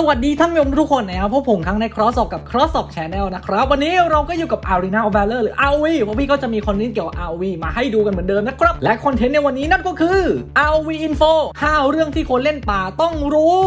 สวัสดีท่านผู้ชมทุกคนนะครับพวกผมครั้งใน Cross ออกกับ Cross ออก Channel นะครับ วันนี้เราก็อยู่กับ Arena of Valor หรือ RV เพราะพี่ก็จะมีคอนเทนต์เกี่ยวกับ RV มาให้ดูกันเหมือนเดิมนะครับ และคอนเทนต์ในวันนี้นั่นก็คือ RV Info 5 เรื่องที่คนเล่นป่าต้องรู้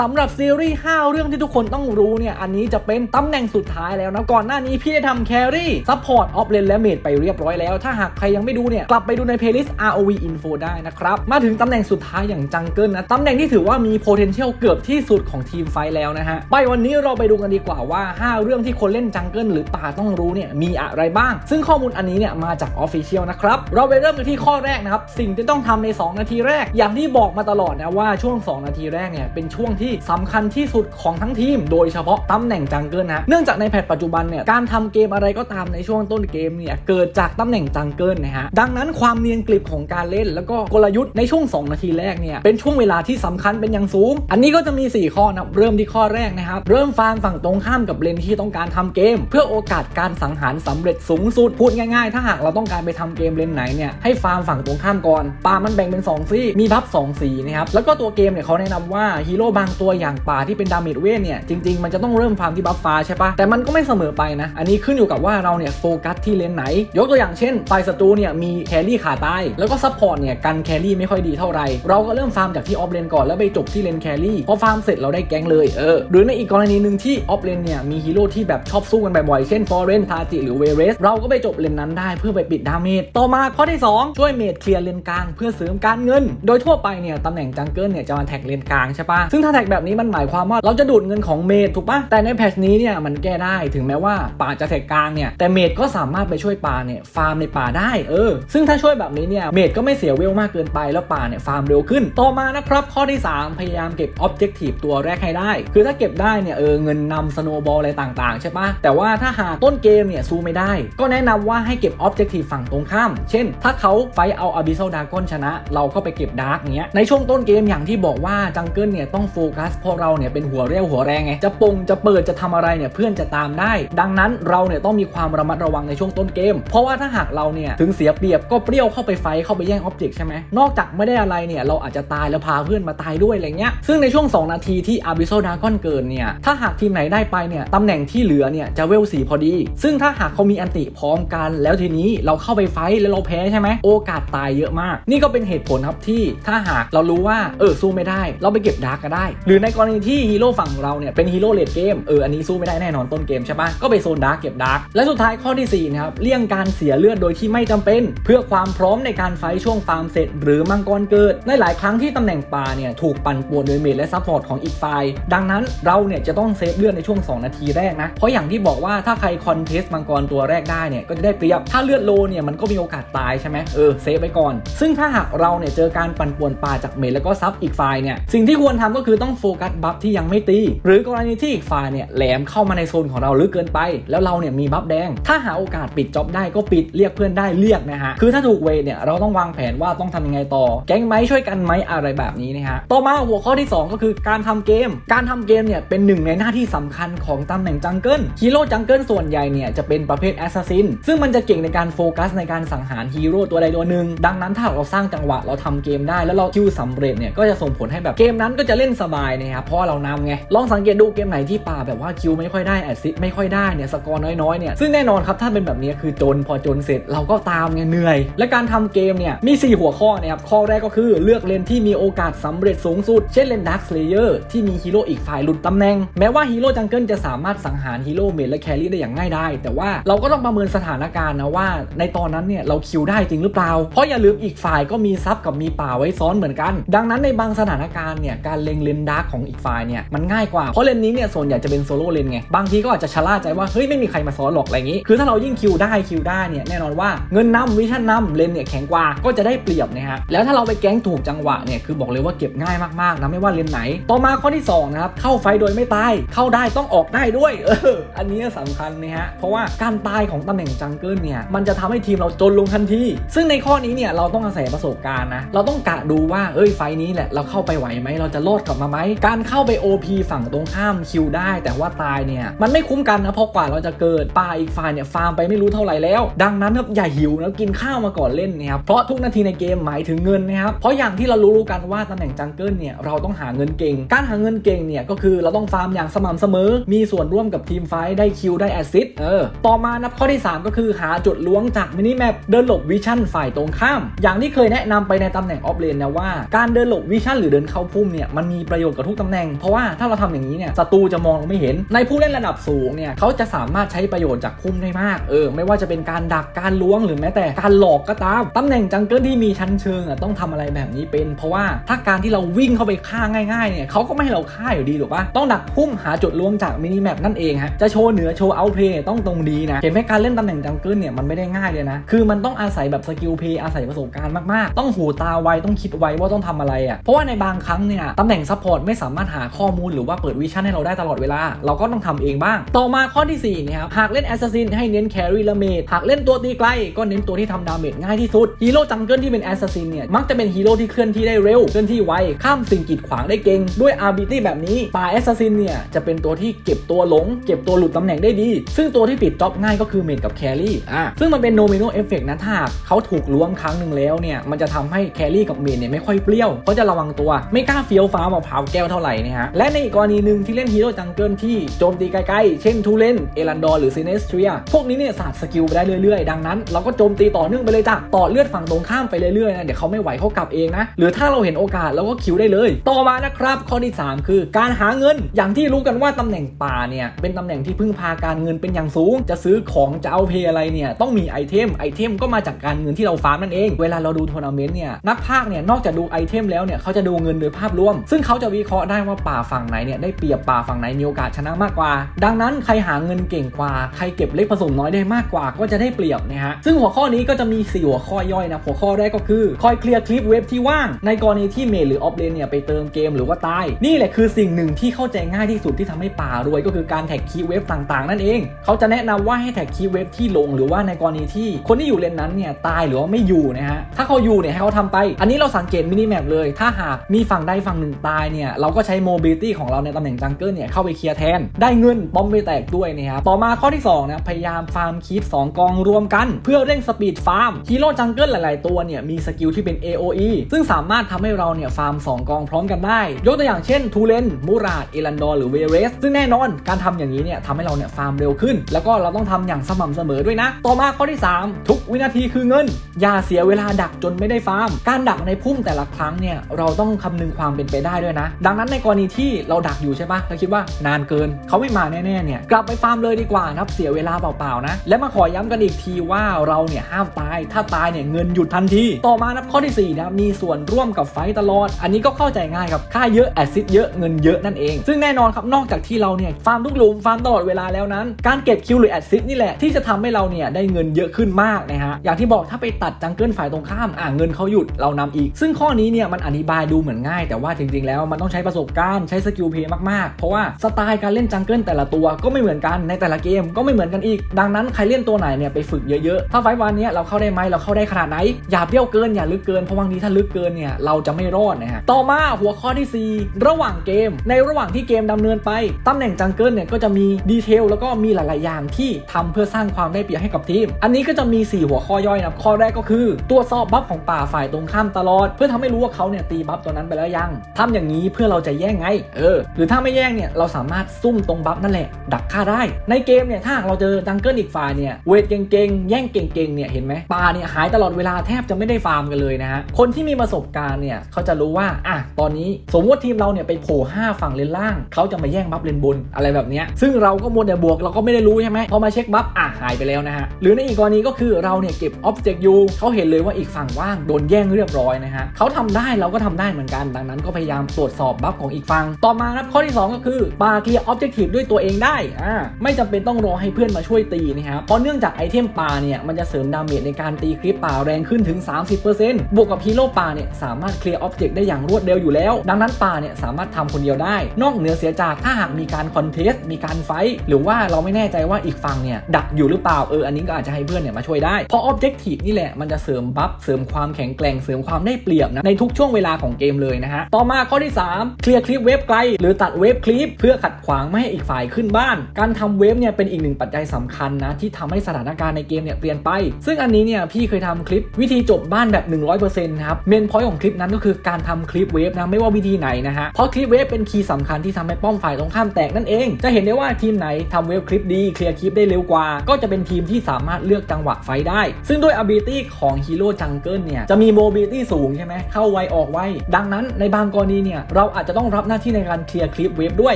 สำหรับซีรีส์ 5 เรื่องที่ทุกคนต้องรู้เนี่ย อันนี้จะเป็นตำแหน่งสุดท้ายแล้วนะ ก่อนหน้านี้พี่ได้ทำ Carry Support Off Lane และ Mid ไปเรียบร้อยแล้ว ถ้าหากใครยังไม่ดูเนี่ย กลับไปดูใน playlist ROV Info ได้นะครับ มาถึงตำแหน่งสุดท้ายอย่างจังเกิลนะตำแหน่งที่ถือว่ามี potential เกือบที่สุดของทีมไฟแล้วนะฮะไปวันนี้เราไปดูกันดีกว่าว่า 5 เรื่องที่คนเล่นจังเกิลหรือป่าต้องรู้เนี่ยมีอะไรบ้าง ซึ่งข้อมูลอันนี้เนี่ยมาจาก Official นะครับ เราไปเริ่มกันที่ข้อแรกนะครับ สิ่งที่ต้องทำใน 2 นาทีแรก อย่างที่บอกมาตลอดนะว่าช่วง 2 นาทีแรกเนี่ยเป็นช่วงที่สำคัญที่สุดของทั้งทีม โดยเฉพาะตำแหน่งจังเกิลนะเนื่องจากในแพทปัจจุบันเนี่ยการทำเกมอะไรก็ตามในช่วงต้นเกมเนี่ยเกิดจากตำแหน่งจังเกิลนะฮะดังนั้นความเนียนกริบของการเล่น แล้วก็กลยุทธ์ในช่วง 2 นาทีแรกเนี่ยเป็นช่วงเวลาที่สำคัญเป็นอย่างสูง อันนี้ก็จะมี 4 ข้อนะเริ่มที่ข้อแรกนะครับ เริ่มฟาร์มฝั่งตรงข้ามกับเลนที่ต้องการทำเกม เพื่อโอกาสการสังหารสำเร็จสูงสุดพูดง่ายๆ ถ้าหากเราต้องการไปทำเกมเลนไหนเนี่ยให้ฟาร์มฝั่งตรงข้ามก่อนป่ามันแบ่งเป็น2ซี่มีบัฟ2สีนะครับแล้วก็ตัวเกมเนี่ยเขาแนะนำว่าฮีโร่บางตัวอย่างป่าที่เป็นดาเมจเวทเนี่ยจริงๆมันจะต้องเริ่มฟาร์มที่บัฟฟ้าใช่ปะแต่มันก็ไม่เสมอไปนะ อันนี้ขึ้นอยู่กับว่าเราเนี่ยโฟกัสที่เลนไหน ยกตัวอย่างเช่นฝ่ายศัตรูเนี่ยมีแครี่ขาตายแล้วก็ซัพพอร์ตเนี่ยกันแครี่ไม่ค่อยดีเท่าไหร่เราก็เริ่มฟาร์มจากที่ออฟเลนก่อนแล้วไปจบที่เลนแครี่พอฟาร์มเสร็จเราได้แก๊งเลยเออหรือในอีกกรณีหนึ่งที่ออฟเลนเนี่ยมีฮีโร่ที่แบบชอบสู้กันบ่อยๆเช่นฟอร์เรนทาจิหรือเวเรสเราก็ไปจบเลนนั้นได้เพื่อไปปิดดาเมจต่อมาข้อที่ 2 ช่วยเมดเคลียร์เลนกลางเพื่อเสริมการเงิน โดยทั่วไปเนี่ยตำแหน่งจังเกิลเนี่ยจะมาแท็กเลนกลางใช่ปะซึ่งถ้าแท็กแบบนี้มันหมายความว่าเราจะดูดเงินของเมดถูกปะแต่ในแพทชนี้เนี่ยมันแก้ได้ถึงแม้ว่าป่าจะแท็กกลางเนี่ยแต่เมดก็สามารถไปช่วยป่าเนี่ยฟาร์มในป่าได้เออ ซึ่งถ้าช่วยแบบนี้เนี่ยเมดก็ไม่เสียเวลมากเกินไปแล้วป่าเนี่ยฟาร์มเร็วขึ้น ต่อมานะครับข้อที่ 3 พยายามเก็บออบเจกตีฟตัวแรกให้ได้ คือถ้าเก็บได้เนี่ยเออเงินนำสโนบอลอะไรต่างๆ ใช่ปะแต่ว่าถ้าหากต้นเกมเนี่ยสู้ไม่ได้ ก็แนะนำว่าให้เก็บออบเจกตีฟฝั่งตรงข้าม เช่น ถ้าเขาไฟเอาอาบิโซดากอนชนะ เราก็ไปเก็บดาร์กเงี้ยในช่วงต้นเกมอย่างที่บอกว่าจังเกิลเนี่ยต้องโฟกัสเพราะเราเนี่ยเป็นหัวเรี่ยวหัวแรงไงจะปงจะเปิดจะทำอะไรเนี่ยเพื่อนจะตามได้ ดังนั้นเราเนี่ยต้องมีความระมัดระวังในช่วงต้นเกม เพราะว่าถ้าหากเราเนี่ยถึงเสียเปรียบก็เปรี้ยวเข้าไปไฟเข้าไปแย่งออบเจกต์ใช่ไหมนอกจากไม่ได้อะไรเนี่ยเราอาจจะตายแล้วพาเพื่อนมาตายด้วยอะไรเงี้ยซึ่งในช่วง 2 นาทีทีที่อาบิโซดากอนเกินเนี่ย ถ้าหากทีมไหนได้ไปเนี่ยตำแหน่งที่เหลือเนี่ยจะเวลสีพอดี ซึ่งถ้าหากเขามีอันติพร้อมกัน แล้วทีนี้เราเข้าไปไฟแล้วเราแพ้ใช่ไหมโอกาสตายเยอะมาก นี่ก็เป็นเหตุผลครับที่ถ้าหากเรารู้ว่าเออสู้ไม่ได้ เราไปเก็บดาร์กก็ได้ หรือในกรณีที่ฮีโร่ฝั่งเราเนี่ยเป็นฮีโร่เลดเกมเอออันนี้สู้ไม่ได้แน่นอนต้นเกมใช่ปะก็ไปโซนดาร์กเก็บดาร์กและสุดท้ายข้อที่สี่นะครับเลี่ยงการเสียเลือดโดยที่ไม่จำเป็น เพื่อความพร้อมในการไฟช่วงฟาร์มเสร็จ หรือมังกรเกิดในหลายครั้งที่ตำแหน่งป่าเนี่ยถูกปั่นป่วนโดยเมดและซัพพอร์ตของอีกฝ่ายดังนั้นเราเนี่ยจะต้องเซฟเลือดในช่วง 2 นาทีแรกนะ เพราะอย่างที่บอกว่าถ้าใครคอนเทสมังกรตัวแรกได้เนี่ยก็จะได้เปรียบ ถ้าเลือดโลเนี่ยมันก็มีโอกาสตายใช่ไหมเออเซฟไปก่อน ซึ่งถ้าหากเราเนี่ยเจอการปั่นป่วนป่าจากเมดแล้วก็ซับอีกฝ่ายเนี่ยสิ่งที่ควรทำก็คือต้องโฟกัสบัฟที่ยังไม่ตี หรือกรณีที่อีกฝ่ายเนี่ยแหลมเข้ามาในโซนของเราลึกเกินไป แล้วเราเนี่ยมีบัฟแดง ถ้าหาโอกาสปิดจ็อบได้ก็ปิดเรียกเพื่อนได้เรียกนะฮะคือถ้าถูกเวทเนี่ยเราต้องวางแผนว่าต้องทำยังไงต่อ แก๊งไหมช่วยกันไหมอะไรแบบนี้นะฮะต่อมาหัวข้อที่ 2 ก็คือการทำเกม การทำเกมเนี่ยเป็นหนึ่งในหน้าที่สำคัญของตำแหน่งจังเกิลฮีโร่จังเกิลส่วนใหญ่เนี่ยจะเป็นประเภทแอสซัสซินซึ่งมันจะเก่งในการโฟกัสในการสังหารฮีโร่ตัวใดตัวหนึ่งดังนั้นถ้าเราสร้างจังหวะเราทำเกมได้แล้วเราคิวสำเร็จเนี่ยก็จะส่งผลให้แบบเกมนั้นก็จะเล่นสบายนะครับเพราะเรานำไงลองสังเกตดูเกมไหนที่ป่าแบบว่าคิวไม่ค่อยได้แอดซิดไม่ค่อยได้เนี่ยสกอร์น้อยๆเนี่ยซึ่งแน่นอนครับถ้าเป็นแบบนี้คือจนพอจนเสร็จเราก็ตามไงเหนื่อย และการทำเกมเนี่ยมี 4 หัวข้อนะครับข้อแรกก็คือเลือกเลนที่มีโอกาสสำเร็จสูงสุด เช่นเลนดักสเลเยอร์ที่มีฮีโร่อีกฝ่ายหลุดตำแหน่ง แม้ว่าฮีโร่จังเกิลจะสามารถสังหารฮีโร่เมดและแครี่ได้อย่างง่ายไดายแต่ว่าเราก็ต้องประเมินสถานการณ์นะว่า ในตอนนั้นเนี่ยเราคิวได้จริงหรือเปล่า เพราะอย่าลืมอีกฝ่ายก็มีซับกับมีป่าไว้ซ้อนเหมือนกัน ดังนั้นในบางสถานการณ์เนี่ยการเล็งเลนดักของอีกฝ่ายเนี่ยมันง่ายกว่า เพราะเลนนี้เนี่ยส่วนใหญ่จะเป็นโซโล่เลนไง บางทีก็อาจจะชะล่าใจว่าเฮ้ยไม่มีใครมาซ้อนหรอกอะไรอย่างนี้ คือถ้าเรายิ่งคิวได้คิวได้เนี่ยแน่นอนว่าเงินนำวิชั่นนำเลนเนี่ยแข็งกว่าก็จะได้เปรียบนะฮะ แล้วถ้าเราไปแก๊งถูกจังหวะเนี่ยคือบอกเลยว่าเก็บง่ายมากๆนะไม่ว่าเลนไหน ต่อมาข้อที่สองนะครับเข้าไฟโดยไม่ตาย เข้าได้ต้องออกได้ด้วยเอออันนี้สำคัญนะฮะเพราะว่าการตายของตำแหน่งจังเกิลเนี่ยมันจะทำให้ทีมเราจนลงทันที ซึ่งในข้อนี้เนี่ยเราต้องอาศัยประสบการณ์นะเราต้องกะดูว่าเอ้ยไฟนี้แหละเราเข้าไปไหวไหมเราจะรอดกลับมาไหมการเข้าไป OP ฝั่งตรงข้ามคิวได้ แต่ว่าตายเนี่ยมันไม่คุ้มกันนะเพราะกว่าเราจะเกิดป่าอีกฝ่ายเนี่ยฟาร์มไปไม่รู้เท่าไหร่แล้ว ดังนั้นครับอย่าหิวนะกินข้าวมาก่อนเล่นนะครับเพราะทุกนาทีในเกมหมายถึงเงินนะครับเพราะอย่างที่เรารู้ๆกันว่าตำแหน่งจังเกิลเนี่ยเราต้องหาเงินเก่งการหาเงินเก่งเนี่ยก็คือเราต้องฟาร์มอย่างสม่ำเสมอ มีส่วนร่วมกับทีมไฟท์ได้คิวได้แอสซิสต์เออต่อมานับข้อที่ 3 ก็คือหาจุดล้วงจากมินิแมปเดินหลบวิชั่นฝ่ายตรงข้าม อย่างที่เคยแนะนำไปในตำแหน่งออฟเลนนะว่าการเดินหลบวิชั่นหรือเดินเข้าพุ่มเนี่ยมันมีประโยชน์กับทุกตำแหน่งเพราะว่าถ้าเราทำอย่างนี้เนี่ยศัตรูจะมองไม่เห็น ในผู้เล่นระดับสูงเนี่ยเขาจะสามารถใช้ประโยชน์จากพุ่มได้มากเออไม่ว่าจะเป็นการดักการล้วงหรือแม้แต่การหลอกก็ตามตำแหน่งจังเกิลที่มีชั้นเชิงอะต้องทำอะไรแบบนี้เป็น เพราะว่าถ้าการที่เราวิ่งเข้าไปฆ่าง่ายๆเนี่ยเขาก็ไม่เราฆ่าอยู่ดีหรอกปะต้องดักพุ่มหาจุดลวงจากมินิแมปนั่นเองฮะจะโชว์เหนือโชว์เอาเพย์ต้องตรงดีนะเห็นไหมการเล่นตำแหน่งจังเกิลเนี่ยมันไม่ได้ง่ายเลยนะ คือมันต้องอาศัยแบบสกิลเพย์อาศัยประสบการณ์มากๆ ต้องหูตาไวต้องคิดไวว่าต้องทำอะไรอะเพราะว่าในบางครั้งเนี่ยตำแหน่งซัพพอร์ตไม่สามารถหาข้อมูลหรือว่าเปิดวิชั่นให้เราได้ตลอดเวลา เราก็ต้องทำเองบ้าง ต่อมาข้อที่4เนี่ยครับหากเล่นแอสซัสซินให้เน้นแครี่และเมดหากเล่นตัวตีไกลก็เน้นตัวที่ทำดาเมจง่ายที่สุดฮีโร่จังเกิลที่เป็นแอสซัสซินเนี่ยมักจะเป็นฮีโร่ที่เคลื่อนที่ได้เร็วเคลื่อนที่ไวข้ามสิ่งกีดขวางได้เก่งด้วยอาร์บิตี้แบบนี้ป่าแอสซัสซินเนี่ยจะเป็นตัวที่เก็บตัวหลง เก็บตัวหลุดตำแหน่งได้ดี ซึ่งตัวที่ปิดจ็อบง่ายก็คือเมดกับแครี่อะซึ่งมันเป็นโนมิโนเอฟเฟกนะถ้าเขาถูกล้วงครั้งหนึ่งแล้วเนี่ยมันจะทำให้แครี่กับเมดเนี่ยไม่ค่อยเปรี้ยวก็จะระวังตัวไม่กล้าเฟี้ยวฟ้ามาพร้าวแก้วเท่าไหร่นะฮะและในอีกกรณีหนึ่งที่เล่นฮีโร่จังเกิลที่โจมตีไกลๆเช่นทูเลนเอรันดอร์หรือซีเนสเทรียพวกนี้เนี่ยศาสตร์สกิลไปได้เรื่อยๆ ดังนั้น เราก็โจมตีต่อเนื่องไปเลยจ้ะต่อเลือดฝั่งตรงข้ามไปเรื่อยๆนะเดี๋ยวเขาไม่ไหวเขากลับเองนะหรือถ้าเราเห็นโอกาสเราก็คิวได้เลย ต่อมานะครับข้อที่3 คือการหาเงิน อย่างที่รู้กันว่าตำแหน่งป่าเนี่ยเป็นตำแหน่งที่พึ่งพาการเงินเป็นอย่างสูง จะซื้อของจะเอาเพย์อะไรเนี่ยต้องมีไอเทมไอเทมก็มาจากการเงินที่เราฟาร์มนั่นเอง เวลาเราดูทัวร์นาเมนต์เนี่ยนักพากเนี่ยนอกจากดูไอเทมแล้วเนี่ยเขาจะดูเงินโดยภาพรวม ซึ่งเขาจะวิเคราะห์ได้ว่าป่าฝั่งไหนเนี่ยได้เปรียบป่าฝั่งไหนมีโอกาสชนะมากกว่า ดังนั้นใครหาเงินเก่งกว่า ใครเก็บเล็กผสมน้อยได้มากกว่าก็จะได้เปรียบนะฮะซึ่งหัวข้อนี้ก็จะมี 4 หัวข้อย่อยนะหัวข้อแรกก็คือคอยเคลียร์คลิปเว็บที่ว่าง ในกรณีที่เมดหรือออฟเลนเนี่ยไปเติมเกมหรือว่าตายนี่ี่แหละคือสิ่งหนึ่งที่เข้าใจง่ายที่สุดที่ทำให้ป่ารวยก็คือการแท็กคีย์เว็บต่างๆ นั่นเอง เขาจะแนะนำว่าให้แท็กคีย์เว็บที่ลงหรือว่าในกรณีที่คนที่อยู่เลนนั้นเนี่ยตายหรือว่าไม่อยู่นะฮะ ถ้าเขาอยู่เนี่ยให้เขาทำไป อันนี้เราสังเกตมินิแมปเลย ถ้าหากมีฝั่งใดฝั่งหนึ่งตายเนี่ยเราก็ใช้โมบิลิตี้ของเราในตำแหน่งจังเกิลเนี่ยเข้าไปเคลียร์แทน ได้เงินป้อมไม่แตกด้วยนะครับต่อมาข้อที่2นะพยายามฟาร์มคีป2กองรวมกัน เพื่อเร่งสปีดฟาร์มฮีโร่จังเกิลหลาย ๆ ตัวเนี่ยมีสกิลที่เป็น AOE ซึ่งสามารถทำให้เราเนี่ยฟาร์ม 2 กองพร้อมกันได้ ยกตัวอย่างเช่นทูเลนมูราดเอรันดอร์หรือเวเรส ซึ่งแน่นอนการทำอย่างนี้เนี่ยทำให้เราเนี่ยฟาร์มเร็วขึ้น แล้วก็เราต้องทำอย่างสม่ำเสมอด้วยนะ ต่อมาข้อที่ 3 ทุกวินาทีคือเงิน อย่าเสียเวลาดักจนไม่ได้ฟาร์ม การดักในพุ่มแต่ละครั้งเนี่ยเราต้องคำนึงความเป็นไปได้ด้วยนะ ดังนั้นในกรณีที่เราดักอยู่ใช่ปะเราคิดว่านานเกินเขาไม่มาแน่ๆเนี่ยกลับไปฟาร์มเลยดีกว่านะครับเสียเวลาเปล่าๆนะ และมาขอย้ำกันอีกทีว่าเราเนี่ยห้ามตาย ถ้าตายเนี่ยเงินหยุดทันที ต่อมานะข้อที่4นะมีส่วนร่วมกับไฟตลอด อันนี้ก็เข้าใจง่ายครับค่าเยอะแอซิดเยอะเงินเยอะนั่นเอง ซึ่งแน่นอนครับนอกจากที่เราเนี่ยฟาร์มทุกหลุมฟาร์มตลอดเวลาแล้วนั้น การเก็บคิวหรือแอดซิดนี่แหละที่จะทำให้เราเนี่ยได้เงินเยอะขึ้นมากนะฮะอย่างที่บอกถ้าไปตัดจังเกิลฝ่ายตรงข้ามอ่าเงินเขาหยุดเรานำอีก ซึ่งข้อนี้เนี่ยมันอธิบายดูเหมือนง่าย แต่ว่าจริงๆแล้วมันต้องใช้ประสบการณ์ใช้สกิลเพย์มากๆ เพราะว่าสไตล์การเล่นจังเกิลแต่ละตัวก็ไม่เหมือนกันในแต่ละเกมก็ไม่เหมือนกันอีก ดังนั้นใครเล่นตัวไหนเนี่ยไปฝึกเยอะๆถ้าไฟวันเนี้ยเราเข้าได้ไหมเราเข้าได้ขนาดไหนอย่าเบี้ยวเกินอย่าลึกเกินเพราะบางทีถ้าลึกเกินเนี่ยเราจะไม่รอดนะฮะต่อมาหัวข้อที่ 4 ระหว่างเกม ในระหว่างที่เกมดำเนินไปตำแหน่งจังเกิลเนี่ยก็จะมีดีเทลแล้วก็มีหลาย ๆ อย่างที่ทำเพื่อสร้างความได้เปรียบให้กับทีม อันนี้ก็จะมี 4 หัวข้อย่อยนะข้อแรกก็คือตรวจสอบบัฟของป่าฝ่ายตรงข้ามตลอด เพื่อทำให้รู้ว่าเขาเนี่ยตีบัฟตัวนั้นไปแล้วยังทำอย่างนี้เพื่อเราจะแย่งไง เออ หรือถ้าไม่แย่งเนี่ยเราสามารถซุ่มตรงบัฟนั่นแหละ ดักฆ่าได้ ในเกมเนี่ยถ้าเราเจอจังเกิลอีกฝ่ายเนี่ยเวทเก่ง ๆ แย่งเก่ง ๆ เนี่ยเห็นไหมป่าเนี่ยหายตลอดเวลาแทบจะไม่ได้ฟาร์มกันเลยนะฮะคนที่มีประสบการณ์เนี่ยเขาจะรู้ว่าอะตอนนี้สมมติทีมเราเนี่ยโผล่5ฝั่งเลนล่าง เขาจะมาแย่งบัฟเลนบนอะไรแบบนี้ซึ่งเราก็มัวแต่บวกเราก็ไม่ได้รู้ใช่ไหมพอมาเช็คบัฟอะหายไปแล้วนะฮะหรือในอีกกรณีก็คือเราเนี่ยเก็บออบเจกต์อยู่เขาเห็นเลยว่าอีกฝั่งว่างโดนแย่งเรียบร้อยนะฮะเขาทำได้เราก็ทำได้เหมือนกัน ดังนั้นก็พยายามตรวจสอบบัฟของอีกฝั่งต่อมาครับข้อที่ 2 ก็คือปาเคลียร์ออบเจกตีฟด้วยตัวเองได้อ่าไม่จำเป็นต้องรอให้เพื่อนมาช่วยตีนะครับเพราะเนื่องจากไอเทมปลาเนี่ยมันจะเสริมดาเมจในการตีคลิปป่าแรงขึ้นถึง 30%บวกกับฮีโร่ป่าเนี่ยสามารถเคลียร์ออบเจกต์ได้อย่างรวดเร็วอยู่แล้ว ดังนั้นป่าเนี่ยสามารถทำคนเดียวได้ นอกเหนือเสียจากถ้าหากมีการคอนเทสต์มีการไฟท์หรือว่าเราไม่แน่ใจว่าอีกฝั่งเนี่ยดักอยู่หรือเปล่าเอออันนี้ก็อาจจะให้เพื่อนเนี่ยมาช่วยได้ เพราะออบเจกตีฟนี่แหละมันจะเสริมบัฟเสริมความแข็งแกร่งเสริมความได้เปรียบนะในทุกช่วงเวลาของเกมเลยนะฮะต่อมาข้อที่ 3 เคลียร์คลิปเวฟไกล หรือตัดเวฟคลิปเพื่อขัดขวางไม่ให้อีกฝ่ายขึ้นบ้าน การทำเวฟเนี่ยเป็นอีกหนึ่งปัจจัยสำคัญนะที่ทำให้สถานการณ์ในเกมเนี่ยเปลี่ยนไป ซึ่งอันนี้เนี่ยพี่เคยทำคลิปวิธีจบบ้านแบบ 100%นะครับเมนพอยต์ของคลิปนั้นก็คือการทำคลิปเวฟนะไม่ว่าวิธีไหนนะฮะเพราะคลิปเวฟเป็นคีย์สำคัญที่ทำให้ป้อมฝ่ายตรงข้ามแตกนั่นเอง จะเห็นได้ว่าทีมไหนทำเวฟคลิปดีเคลียร์คลิปได้เร็วกว่า ก็จะเป็นทีมที่สามารถเลือกจังหวะไฟได้ ซึ่งด้วย ability ของฮีโร่จังเกิลเนี่ยจะมี mobility สูงใช่ไหมเข้าไวออกไวดังนั้นในบางกรณีเนี่ยเราอาจจะต้องรับหน้าที่ในการเคลียร์คลิปเวฟด้วย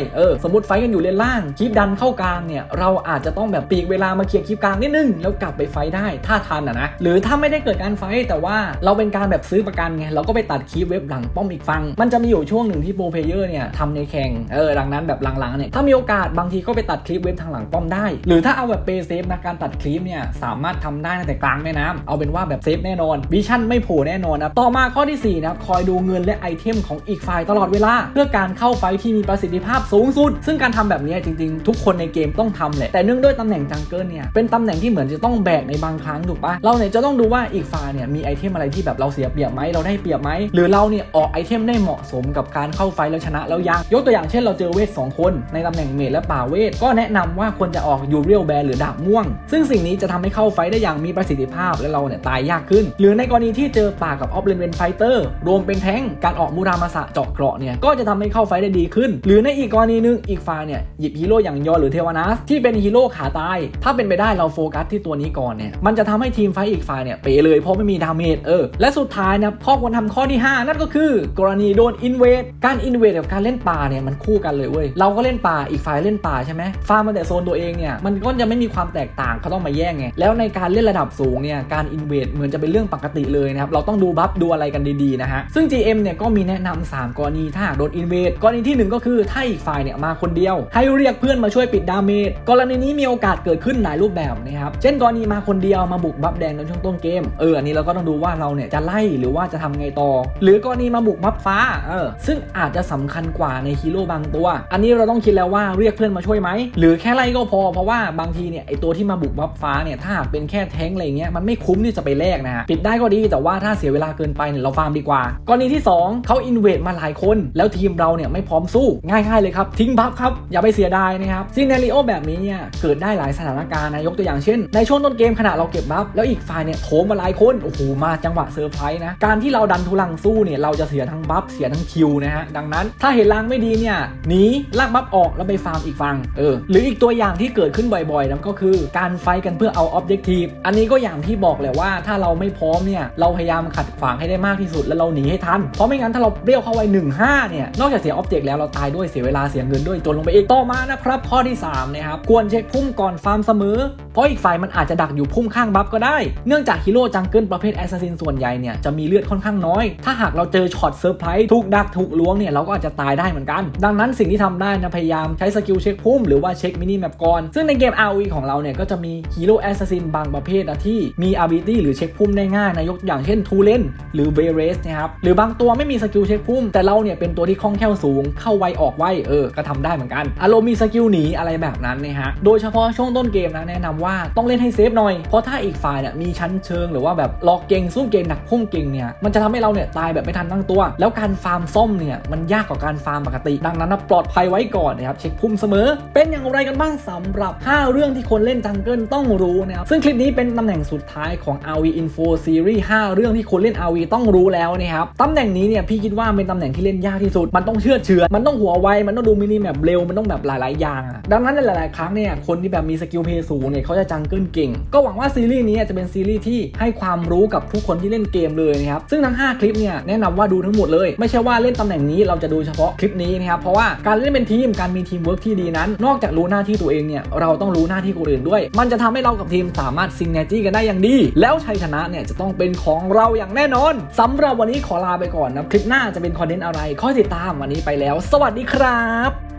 เออสมมติไฟกันอยู่เลนล่างคลิปดันเข้ากลางเนี่ยเราอาจจะต้องแบบปีกเวลามาเคลียร์คลิปกลางนิดนึงแล้วกลับไปไฟได้ถ้าทันอะนะหรือถ้าไม่ได้เกิดการไฟแต่ว่าเราเป็นการแบบซื้อประกันไงเราก็ไปตัดคลิปเว็บหลังป้อมอีกฝั่งมันจะมีอยู่ช่วงหนึ่งที่โปรเพลเยอร์เนี่ยทำในแข่งเออดังนั้นแบบหลังๆเนี่ยถ้ามีโอกาสบางทีก็ไปตัดคลิปเว็บทางหลังป้อมได้ หรือถ้าเอาแบบเปย์เซฟนะการตัดคลิปเนี่ยสามารถทำได้แต่กลางแม่น้ำเอาเป็นว่าแบบเซฟแน่นอนวิชั่นไม่โผล่แน่นอนนะต่อมาข้อที่สี่นะคอยดูเงินและไอเทมของอีกฝ่ายตลอดเวลา เพื่อการเข้าไฟที่มีประสิทธิภาพสูงสุด ซึ่งการทำแบบนี้จริงๆ ทุกคนในเกมต้องทำแหละแต่เนื่องด้วยตำแหน่งจังเกิลเนี่ยเป็นตำแหน่งที่เหมือนจะต้องแบกในบางครั้งถูกปะเราเนี่ยจะต้องดูว่าอีกฝ่ายเนี่ยมีไอเทมอะไรที่แบบเราเสียเปรียบไหมเราได้เปรียบไหมหรือเราเนี่ยออกไอเทมได้เหมาะสมกับการเข้าไฟท์แล้วชนะแล้วยังยกตัวอย่างเช่นเราเจอเวทสองคนในตำแหน่งเมจและป่าเวท ก็แนะนำว่าควรจะออกยูเรียลแบร์หรือดาบม่วง ซึ่งสิ่งนี้จะทำให้เข้าไฟได้อย่างมีประสิทธิภาพและเราเนี่ยตายยากขึ้น หรือในกรณีที่เจอป่ากับออฟเลนเวนไฟเตอร์รวมเป็นแท้งการออกมูรามาสะเจาะเกราะเนี่ยก็จะทำให้เข้าไฟได้ดีขึ้น หรือในอีกกรณีนึงอีกฝ่ายเนี่ยหยิบฮีโร่อย่างยอหรือเทวานัสที่เป็นฮีโร่ขาตาย ถ้าเป็นไปได้เราโฟกัสที่ตัวนี้ก่อนเนี่ยมันจะทำให้ทีมไฟอีกฝ่ายเนี่ยเป๋เลยเพราะไม่มีดาเมจเออและสุดท้ายนะข้อควรทำข้อที่ 5 นั่นก็คือ กรณีโดนอินเวดการอินเวดกับการเล่นป่าเนี่ยมันคู่กันเลยเว้ยเราก็เล่นป่าอีกฝ่ายเล่นป่าใช่ไหมฟาร์มมาแต่โซนตัวเองเนี่ยมันก็จะไม่มีความแตกต่างเขาต้องมาแย่งไงแล้วในการเล่นระดับสูงเนี่ยการอินเวดเหมือนจะเป็นเรื่องปกติเลยนะครับเราต้องดูบัฟดูอะไรกันดีๆนะฮะซึ่ง GM เนี่ยก็มีแนะนำ3กรณีถ้าหากโดนอินเวดกรณีที่หนึ่งก็คือถ้าอีกฝ่ายเนี่ยมาคนเดียว ให้เรียกเพื่อนมาช่วยปิดดาเมจกรณีนี้มีโอกาสเกิดขึ้นหลายรูปแบบนะครับเช่นกรณีมาคนเดียวมาบุกบัฟแดงในช่วงต้นเกมเอออันนี้เราก็ต้องดูว่าเราเนี่ยจะไล่หรือว่าจะทำไงต่อ หรือกรณีมาบุกบัฟฟ้าเออซึ่งอาจจะสำคัญกว่าในฮีโร่บางตัว อันนี้เราต้องคิดแล้วว่าเรียกเพื่อนมาช่วยไหม หรือแค่ไล่ก็พอ เพราะว่าบางทีเนี่ยไอตัวที่มาบุกบัฟฟ้าเนี่ยถ้าหากเป็นแค่แท้งอะไรเงี้ยมันไม่คุ้มที่จะไปแลกนะฮะปิดได้ก็ดีแต่ว่าถ้าเสียเวลาเกินไปเนี่ยเราฟาร์มดีกว่ากรณีที่ 2เขาอินเวดมาหลายคน แล้วทีมเราเนี่ยไม่พร้อมสู้ง่ายๆเลยครับทิ้งบัฟครับอย่าไปเสียดายนะครับซีนารีโอแบบนี้เนี่ยเกิดได้หลายสถานการณ์นะยกตัวอย่างเช่น ในช่วงต้นเกมขณะเราเก็บบัฟแล้วอีกฝ่ายเนี่ยโถมมาหลายคนโอ้โหมาจังหวะเซอร์ไพรส์นะการที่เราดันทุลังสู้เนี่ยเราจะเสียทั้งบัฟเสียทั้งคิวนะฮะดังนั้นถ้าเห็นลางไม่ดีเนี่ยหนีลากบัฟออกแล้วไปฟาร์มอีกฝั่งเออหรืออีกตัวอย่างที่เกิดขึ้นบ่อยๆนั่นก็คือ การไฟกันเพื่อเอาออบเจกตีฟอันนี้ก็อย่างที่บอกแหละว่าถ้าเราไม่พร้อมเนี่ยเราพยายามขัดขวางให้ได้มากที่สุดแล้วเราหนีให้ทันเพราะไม่งั้นถ้าเราเบี้ยวเข้าไว้1 5เนี่ยนอกจากเสียออบเจกแล้วเราตายด้วยเสียเวลาเสียเงินด้วยจนลงไปอีกต่อมานะครับข้อที่3นะครับควรเช็คพุ่มก่อนฟาร์มเสมอ เพราะอีกฝ่ายมันอาจจะดักอยู่พุ่มข้างบัฟก็ได้ เนื่องจากฮีโร่จังเกิลประเภทแอสซัสซินส่วนใหญ่เนี่ยจะมีเลือดค่อนข้างน้อย ถ้าหากเราเจอช็อตเซอร์ไพรส์ถูกดักถูกล้วงเนี่ยเราก็อาจจะตายได้เหมือนกัน ดังนั้นสิ่งที่ทำได้นะพยายามใช้สกิลเช็คพุ่มหรือว่าเช็คมินิแมปก่อนซึ่งในเกม ROE ของเราเนี่ยก็จะมีฮีโร่แอสซัสซินบางประเภทนะที่มี ability หรือเช็คพุ่มได้ง่ายนะยกอย่างเช่นทูเลนหรือเวเรสนะครับหรือบางตัวไม่มีสกิลเช็คพุ่มแต่เราเนี่ยเป็นตัวที่คล่องแคล่วสูงเข้าไวออกไวเออก็ทำได้เหมือนกันอารมณ์มีสกิลหนีอะไรแบบนั้นนะฮะโดยเฉพาะช่วงต้นเกมนะแนะนำว่าต้องเล่นให้เซฟหน่อยเพราะถ้าอีกฝ่ายเนี่ยมีชั้นเชิงหรือว่าแบบล็อกเก่งสู้เก่งหนักพุ่มเก่งเนี่ยมันจะทำให้เราเนี่ยตายแบบไม่ทันตั้งตัว แล้วการฟาร์มส้มเนี่ยมันยากกว่าการฟาร์มปกติ ดังนั้นปลอดภัยไว้ก่อนนะครับเช็คพุ่มเสมอ เป็นอย่างไรกันบ้างสำหรับ 5 เรื่องที่คนเล่นจังเกิลต้องรู้นะครับซึ่งคลิปนี้เป็นตำแหน่งสุดท้ายของ RV Info Series 5 เรื่องที่คนเล่น RV ต้องรู้แล้วนะครับตำแหน่งนี้เนี่ยพี่คิดว่าเป็นตำแหน่งที่เล่นยากที่สุด มันต้องเชื่อเฉือมันต้องหัวไวมันต้องดูมินิแมปเร็วมันต้องแบบหลาย ๆ อย่างอะดังนั้นในหลาย ๆ ครั้งเนี่ยคนที่แบบมีสกิลเพย์สูงเนี่ยเขาจะจังเกิลเก่ง ก็หวังว่าซีรีส์นี้จะเป็นซีรีส์ที่ให้ความรู้กับทุกคนที่เล่นเกมเลยนะครับซึ่งทั้ง 5 คลิปเนี่ยแนะนำว่าดูทั้งหมดเลย ไม่ใช่ว่าเล่นตำแหน่งนี้เราจะดูเฉพาะคลิปนี้นะครับ เพราะว่าการเล่นเป็นทีม การมีทีมเวิร์กที่ดีนั้น นอกจากรู้หน้าที่ตัวเองเนี่ย เราต้องรู้หน้าที่คนอื่นด้วย มันจะทำให้เรากับทีมสามารถซิงเนจี้กันได้อย่างดี แล้วชัยชนะเนี่ยจะต้องเป็นของเราอย่างแน่นอนสำหรับวันนี้ขอลาไปก่อนนะ คลิปหน้าจะเป็นคอนเทนต์อะไรค่อยติดตามวันนี้ไปแล้ว สวัสดีครับ